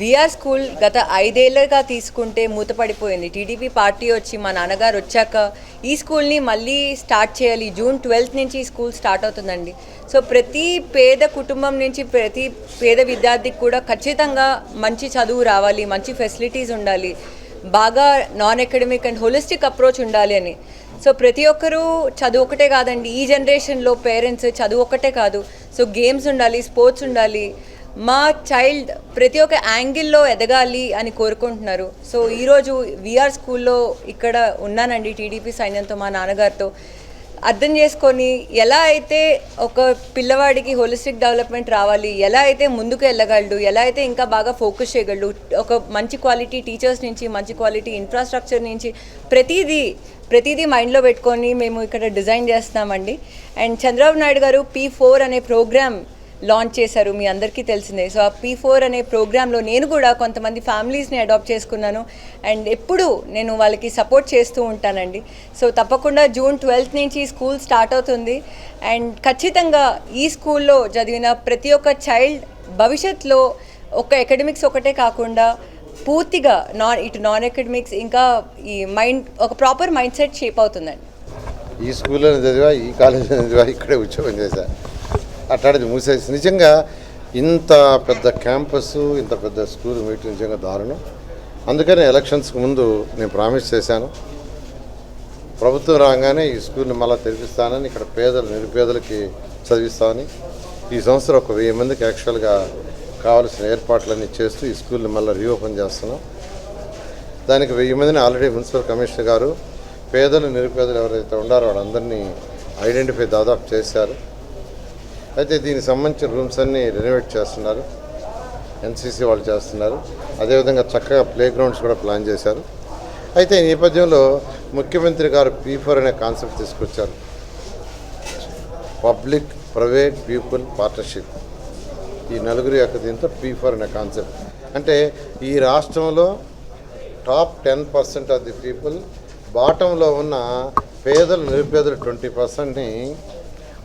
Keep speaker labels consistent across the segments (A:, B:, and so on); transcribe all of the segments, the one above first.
A: VR school గత ఐదేళ్ళుగా తీసుకుంటే మూతపడిపోయింది. TDP party వచ్చి మా నాన్నగారు వచ్చాక ఈ స్కూల్ని మళ్ళీ స్టార్ట్ చేయాలి. జూన్ ట్వెల్త్ నుంచి ఈ స్కూల్ స్టార్ట్ అవుతుందండి. సో ప్రతి పేద కుటుంబం నుంచి ప్రతి పేద విద్యార్థికి కూడా ఖచ్చితంగా మంచి చదువు రావాలి మంచి ఫెసిలిటీస్ ఉండాలి బాగా non academic and holistic approach ఉండాలి అని. సో ప్రతి ఒక్కరూ చదువు ఒకటే కాదండి. ఈ జనరేషన్లో పేరెంట్స్ చదువు ఒకటే కాదు. సో గేమ్స్ ఉండాలి స్పోర్ట్స్ ఉండాలి మా చైల్డ్ ప్రతి ఒక్క యాంగిల్లో ఎదగాలి అని కోరుకుంటున్నారు. సో ఈరోజు విఆర్ స్కూల్లో ఇక్కడ ఉన్నానండి టీడీపీ సైన్యంతో మా నాన్నగారితో. అర్థం చేసుకొని ఎలా అయితే ఒక పిల్లవాడికి హోలిస్టిక్ డెవలప్మెంట్ రావాలి ఎలా అయితే ముందుకు వెళ్ళగలడు ఎలా అయితే ఇంకా బాగా ఫోకస్ చేయగలడు ఒక మంచి క్వాలిటీ టీచర్స్ నుంచి మంచి క్వాలిటీ ఇన్ఫ్రాస్ట్రక్చర్ నుంచి ప్రతిదీ ప్రతిదీ మైండ్లో పెట్టుకొని మేము ఇక్కడ డిజైన్ చేస్తున్నామండి. And Chandrababu Naidu garu P four అనే ప్రోగ్రామ్ లాంచ్ చేశారు మీ అందరికీ తెలిసిందే. సో ఆ పీ ఫోర్ అనే ప్రోగ్రాంలో నేను కూడా కొంతమంది ఫ్యామిలీస్ని అడాప్ట్ చేసుకున్నాను. అండ్ ఎప్పుడు నేను వాళ్ళకి సపోర్ట్ చేస్తూ ఉంటానండి. సో తప్పకుండా జూన్ ట్వెల్త్ నుంచి ఈ స్కూల్ స్టార్ట్ అవుతుంది. అండ్ ఖచ్చితంగా ఈ స్కూల్లో చదివిన ప్రతి ఒక్క చైల్డ్ భవిష్యత్తులో ఒక అకాడమిక్స్ ఒకటే కాకుండా పూర్తిగా నాన్ ఇటు నాన్ అకాడమిక్స్ ఇంకా ఈ మైండ్ ఒక ప్రాపర్ మైండ్ సెట్ షేప్ అవుతుందండి.
B: ఈ స్కూల్లో చదివా ఈ కాలేజీలో చదివా ఇక్కడే ఉద్యోగం చేశా. అట్లాంటిది మూసేసి. నిజంగా ఇంత పెద్ద క్యాంపస్ ఇంత పెద్ద స్కూల్ మీటింగ్ నిజంగా దారుణం. అందుకని ఎలక్షన్స్కి ముందు నేను ప్రామిస్ చేశాను. ప్రభుత్వం రాగానే ఈ స్కూల్ని మళ్ళీ తెరిపిస్తానని ఇక్కడ పేదలు నిరుపేదలకి చదివిస్తామని ఈ సంవత్సరం ఒక వెయ్యి మందికి యాక్చువల్గా కావాల్సిన ఏర్పాట్లన్నీ చేస్తూ ఈ స్కూల్ని మళ్ళీ రీఓపెన్ చేస్తున్నాం. దానికి వెయ్యి మందిని ఆల్రెడీ మున్సిపల్ కమిషనర్ గారు పేదలు నిరుపేదలు ఎవరైతే ఉన్నారో వాళ్ళందరినీ ఐడెంటిఫై దాదాపు చేశారు. అయితే దీనికి సంబంధించిన రూమ్స్ అన్నీ రెనోవేట్ చేస్తున్నారు. ఎన్సీసీ వాళ్ళు చేస్తున్నారు. అదేవిధంగా చక్కగా ప్లే గ్రౌండ్స్ కూడా ప్లాన్ చేశారు. అయితే ఈ నేపథ్యంలో ముఖ్యమంత్రి గారు పీఫోర్ అనే కాన్సెప్ట్ తీసుకొచ్చారు. పబ్లిక్ ప్రైవేట్ పీపుల్ పార్ట్నర్షిప్ ఈ నలుగురు యొక్క దీంతో పీఫోర్ అనే కాన్సెప్ట్ అంటే ఈ రాష్ట్రంలో top ten percent of the people బాటంలో ఉన్న పేదలు నిరుపేదలు ట్వంటీ పర్సెంట్ని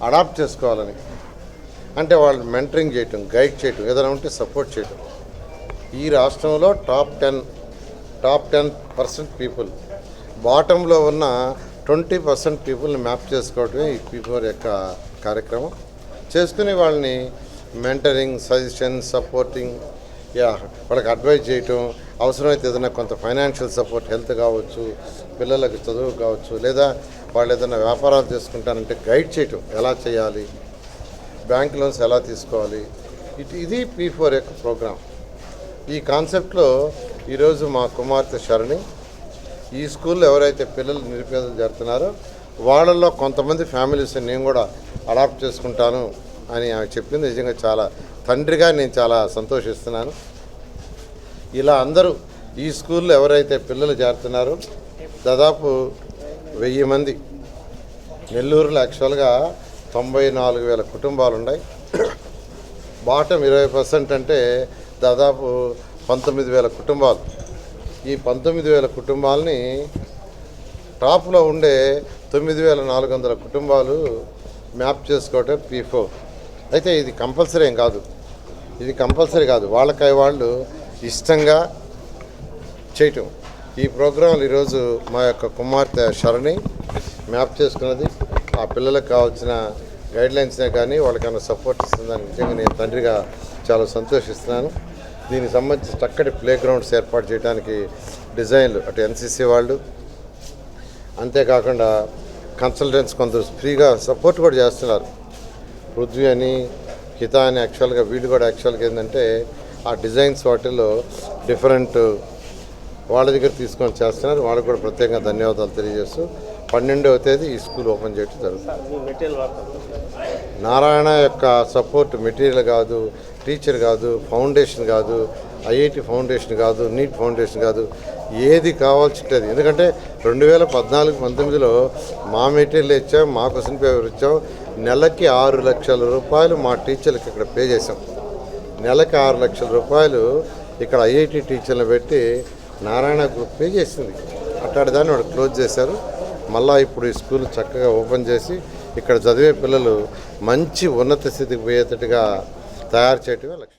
B: అడాప్ట్ చేసుకోవాలని. అంటే వాళ్ళు మెంటరింగ్ చేయటం గైడ్ చేయటం ఏదైనా ఉంటే సపోర్ట్ చేయటం. ఈ రాష్ట్రంలో top ten top ten percent people బాటంలో ఉన్న ట్వంటీ పర్సెంట్ పీపుల్ని మ్యాప్ చేసుకోవటమే ఈ పీపుల్ యొక్క కార్యక్రమం. చేసుకుని వాళ్ళని మెంటరింగ్ సజెషన్ సపోర్టింగ్ యా వాళ్ళకి అడ్వైజ్ చేయటం. అవసరమైతే ఏదైనా కొంత ఫైనాన్షియల్ సపోర్ట్ హెల్త్ కావచ్చు పిల్లలకు చదువు కావచ్చు లేదా వాళ్ళు ఏదైనా వ్యాపారాలు చేసుకుంటారంటే గైడ్ చేయటం. ఎలా చేయాలి? బ్యాంక్ లోన్స్ ఎలా తీసుకోవాలి? ఇటు ఇది పీ ఫోర్ యొక్క ప్రోగ్రామ్ ఈ కాన్సెప్ట్లో ఈరోజు మా కుమార్తె శరణి ఈ స్కూల్లో ఎవరైతే పిల్లలు నిరుపేదలు జరుగుతున్నారో వాళ్ళల్లో కొంతమంది ఫ్యామిలీస్ నేను కూడా అడాప్ట్ చేసుకుంటాను అని ఆమె చెప్పింది. నిజంగా చాలా తండ్రిగా నేను చాలా సంతోషిస్తున్నాను. ఇలా అందరూ ఈ స్కూల్లో ఎవరైతే పిల్లలు చేరుతున్నారో దాదాపు వెయ్యి మంది. నెల్లూరులో యాక్చువల్గా తొంభై నాలుగు వేల కుటుంబాలు ఉన్నాయి బాటం ఇరవై పర్సెంట్ అంటే దాదాపు పంతొమ్మిది వేల కుటుంబాలు. ఈ పంతొమ్మిది వేల కుటుంబాలని టాప్లో ఉండే తొమ్మిది వేల నాలుగు వందల కుటుంబాలు మ్యాప్ చేసుకోవటం పీ ఫోర్. అయితే ఇది కంపల్సరీ ఏం కాదు. ఇది కంపల్సరీ కాదు. వాళ్ళకై వాళ్ళు ఇష్టంగా చేయటం. ఈ ప్రోగ్రాంలు ఈరోజు మా యొక్క కుమార్తె శరణి మ్యాప్ చేసుకున్నది. ఆ పిల్లలకు కావాల్సిన గైడ్లైన్స్నే కానీ వాళ్ళకన్నా సపోర్ట్ ఇస్తుందని నిజంగా నేను తండ్రిగా చాలా సంతోషిస్తున్నాను. దీనికి సంబంధించి చక్కటి ప్లే గ్రౌండ్స్ ఏర్పాటు చేయడానికి డిజైన్లు అటు ఎన్సీసీ వాళ్ళు అంతేకాకుండా కన్సల్టెంట్స్ కొందరు ఫ్రీగా సపోర్ట్ కూడా చేస్తున్నారు. పృథ్వీ అని హిత అని యాక్చువల్గా వీళ్ళు కూడా యాక్చువల్గా ఏంటంటే ఆ డిజైన్స్ వాటిల్లో డిఫరెంట్ వాళ్ళ దగ్గర తీసుకొని చేస్తున్నారు. వాళ్ళకి కూడా ప్రత్యేకంగా ధన్యవాదాలు తెలియజేస్తూ పన్నెండవ తేదీ ఈ స్కూల్ ఓపెన్ చేయడం జరుగుతుంది. నారాయణ యొక్క సపోర్ట్ మెటీరియల్ కాదు టీచర్ కాదు ఫౌండేషన్ కాదు ఐఐటి ఫౌండేషన్ కాదు నీట్ ఫౌండేషన్ కాదు ఏది కావాల్సింటది. ఎందుకంటే రెండు వేల పద్నాలుగు పంతొమ్మిదిలో మా మెటీరియల్ ఇచ్చాం మా క్వశ్చన్ పేపర్ ఇచ్చాం నెలకి ఆరు లక్షల రూపాయలు మా టీచర్లకు ఇక్కడ పే చేసాం నెలకి ఆరు లక్షల రూపాయలు ఇక్కడ ఐఐటి టీచర్లు పెట్టి నారాయణ గ్రూప్ పే చేసింది. అట్లాంటి దాన్ని వాడు క్లోజ్ చేశారు. మళ్ళీ ఇప్పుడు ఈ స్కూల్ చక్కగా ఓపెన్ చేసి ఇక్కడ చదివే పిల్లలు మంచి ఉన్నత స్థితికి పోయేటట్టుగా తయారు చేయటమే లక్ష్యం.